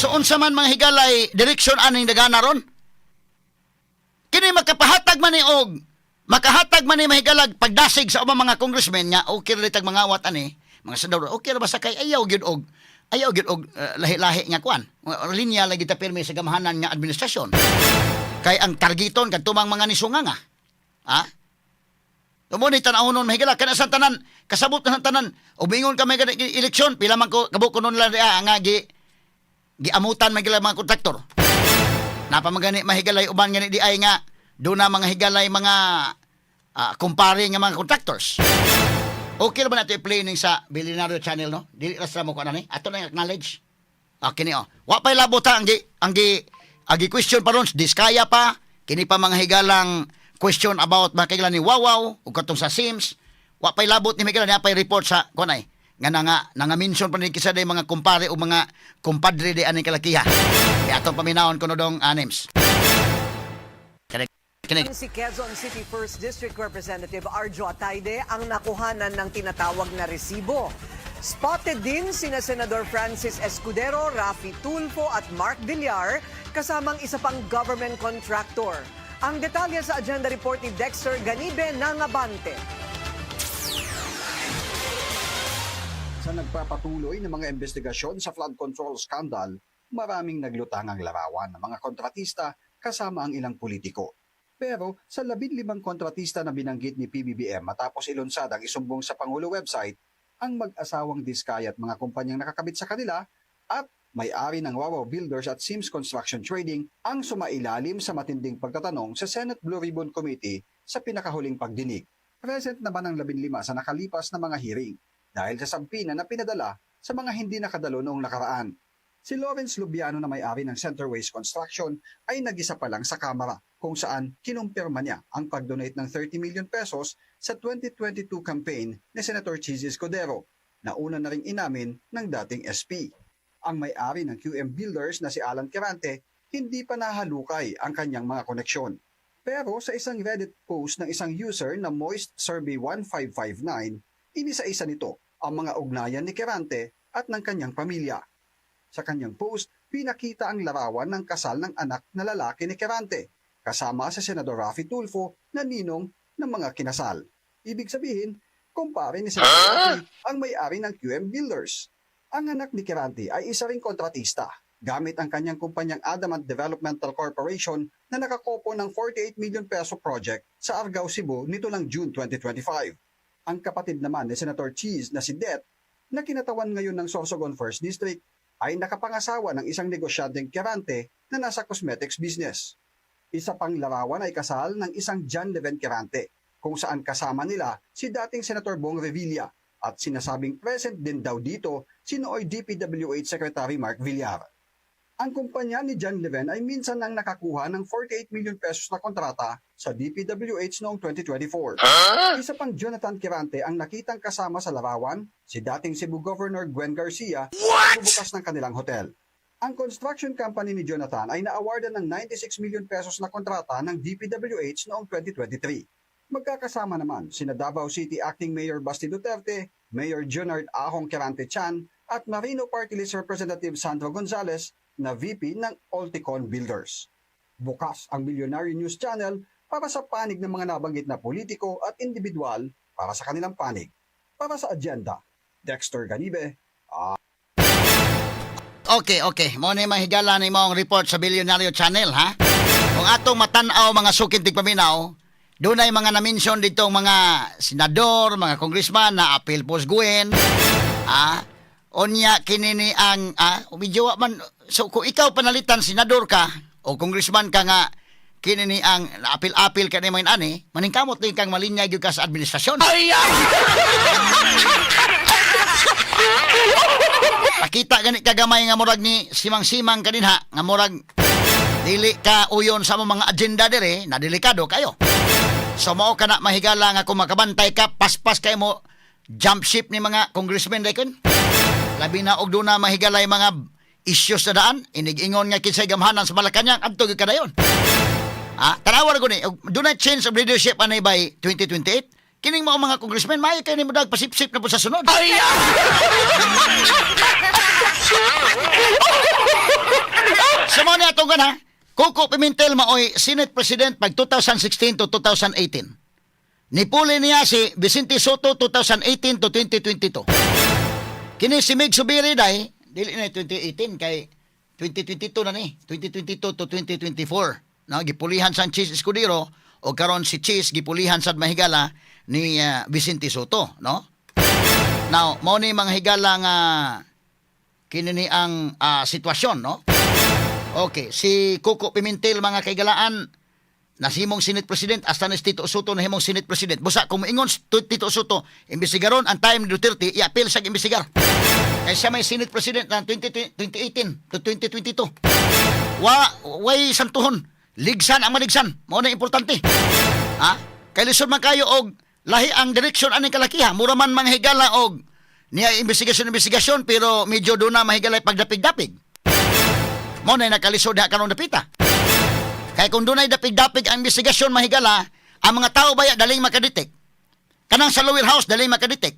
So unsa man mga higalay direksyon aning dagana ron? Kini makapahatag man ni og makahatag man ni mahigalag pagdasig sa ubang mga congressmen nga okay ra tag mga awat ani, mga senador okay ra ba sa kay ayaw gyud og ayaw gyud og uh, lahi-lahi nga kwan. Linya lagi ta pirmi sa gamahanan nga administrasyon. Kay ang targeton kadtumang mga nisunga nga. Ha? Tumunit tanawon mahigala kana sa tanan kasabot na sa tanan ubingon kami kada eleksyon pila man ko kabuk kunon la dia nga gi giamutan mahigala mga kontraktor. Napamagani mahigalay uban gani di ay nga do na mga higalay mga ah, kumpare nga mga contractors. Okay na ba nato i-play ning sa Billionaire Channel no? Dili ra sa mo ko ani. Ato na acknowledge. Okay ni oh. Wa pay labot ang gi ang gi agi question pa ron diskaya pa kini pa mga higalang question about mga kailan ni Wawaw ug katong sa Sims. Wa pay labot ni Miguel na pay report sa kunay nga na nga nga mention pa ni kisa day mga kumpare o mga kumpadre di aning kalakiha. Kaya atong paminawon kuno dong anims. Kini kini Si Quezon City 1st District Representative Arjo Atayde ang nakuhanan ng tinatawag na resibo. Spotted din sina Senador Francis Escudero, Rafi Tulfo at Mark Villar kasamang isa pang government contractor. Ang detalye sa agenda report ni Dexter Ganibe Nangabante. Sa nagpapatuloy ng mga investigasyon sa flood control scandal, maraming naglutang ang larawan ng mga kontratista kasama ang ilang politiko. Pero sa labing limang kontratista na binanggit ni PBBM matapos ilunsad ang isumbong sa Pangulo website, ang mag-asawang Diskaya at mga kumpanyang nakakabit sa kanila at may-ari ng Wawaw Builders at Sims Construction Trading ang sumailalim sa matinding pagtatanong sa Senate Blue Ribbon Committee sa pinakahuling pagdinig. Present naman ang labing lima sa nakalipas na mga hearing dahil sa sampina na pinadala sa mga hindi nakadalo noong nakaraan. Si Lawrence Lubiano na may-ari ng Centerways Construction ay nag-isa pa lang sa Kamara kung saan kinumpirma niya ang pag-donate ng 30 million pesos sa 2022 campaign ni Senator Chizzy Escudero na una na ring inamin ng dating SP. Ang may-ari ng QM Builders na si Alan Quirante hindi pa nahalukay ang kanyang mga koneksyon. Pero sa isang Reddit post ng isang user na Moist Survey 1559, inisa-isa nito ang mga ugnayan ni Quirante at ng kanyang pamilya. Sa kanyang post, pinakita ang larawan ng kasal ng anak na lalaki ni Quirante, kasama sa Senador Rafi Tulfo na ninong ng mga kinasal. Ibig sabihin, kumpare ni Senador Rafi ang may-ari ng QM Builders. Ang anak ni Quirante ay isa ring kontratista gamit ang kanyang kumpanyang Adamant Developmental Corporation na nakakopo ng 48 million peso project sa Argao, Cebu nito lang June 2025. Ang kapatid naman ni Senator Cheese na si Det na kinatawan ngayon ng Sorsogon First District ay nakapangasawa ng isang negosyanteng Quirante na nasa cosmetics business. Isa pang larawan ay kasal ng isang John Leven Quirante kung saan kasama nila si dating Senator Bong Revilla at sinasabing present din daw dito si nooy DPWH Secretary Mark Villar. Ang kumpanya ni John Leven ay minsan nang nakakuha ng 48 million pesos na kontrata sa DPWH noong 2024. Isa pang Jonathan Quirante ang nakitang kasama sa larawan, si dating Cebu Governor Gwen Garcia, sa bukas ng kanilang hotel. Ang construction company ni Jonathan ay na-awardan ng 96 million pesos na kontrata ng DPWH noong 2023. Magkakasama naman sina Davao City Acting Mayor Basti Duterte, Mayor Junard Ahong Quirante Chan at Marino Party List Representative Sandro Gonzales na VP ng Olticon Builders. Bukas ang Millionaire News Channel para sa panig ng mga nabanggit na politiko at individual para sa kanilang panig. Para sa agenda, Dexter Ganibe, Okay, okay. Mo ni mahigala ni mo ang report sa Billionaire Channel, ha? Kung atong matanaw mga sukid tigpaminaw, doon ay mga na-mention dito mga senador, mga congressman na appeal post Gwen. Ah, onya kinini ang ah, medyo wa man so kung ikaw panalitan senador ka o congressman ka nga kinini ang apil-apil ka ni mga ani, maningkamot din kang malinya gyud ka sa administrasyon. Pakita gani kagamay nga murag ni simang-simang kaninha nga murag dili ka uyon sa mga agenda dire na delikado kayo. So mao kana mahigala nga kung makabantay ka paspas kay mo jump ship ni mga congressmen daykon. Labi na og na mahigalay mga issues na daan, inig-ingon nga kinsay gamhanan sa Malacanang adto gyud kadayon. Ah, tanawar ko ni, do not change of leadership anay by 2028. Kining mga mga congressmen, maayo kayo ni mo pasip-sip na po sa sunod. tugan ha. Coco Pimentel maoy Senate President pag 2016 to 2018. Nipuli niya si Vicente Soto 2018 to 2022. Kini si Mig Subiri day, dili na 2018 kay 2022 na ni, 2022 to 2024. No, gipulihan sa Cheese Escudero o karon si Cheese gipulihan sa mahigala ni ah, Vicente Soto, no? Now, mo ni mga higala nga kini ni ang ah, sitwasyon, no? Okay, si Coco Pimentel mga kaigalaan nasimong Senate President hasta ni Tito Soto na himong Senate President. Busa kung ingon si Tito Soto imbestigaron ang time ni Duterte i-appeal sa imbestigar. Kaya siya may Senate President na 20, 2018 to 2022. Wa way santuhon. Ligsan ang maligsan. Mao na importante. Ha? Kay lisod man kayo og lahi ang direksyon aning kalakiha. Mura man mga higala og niya investigasyon investigasyon pero medyo do na mahigalay pagdapig-dapig. Mo na nakalisod ha karon dapita. Kaya kung dunay dapig-dapig ang investigasyon mahigala, ang mga tao baya daling makadetek. Kanang sa lower house daling makadetek.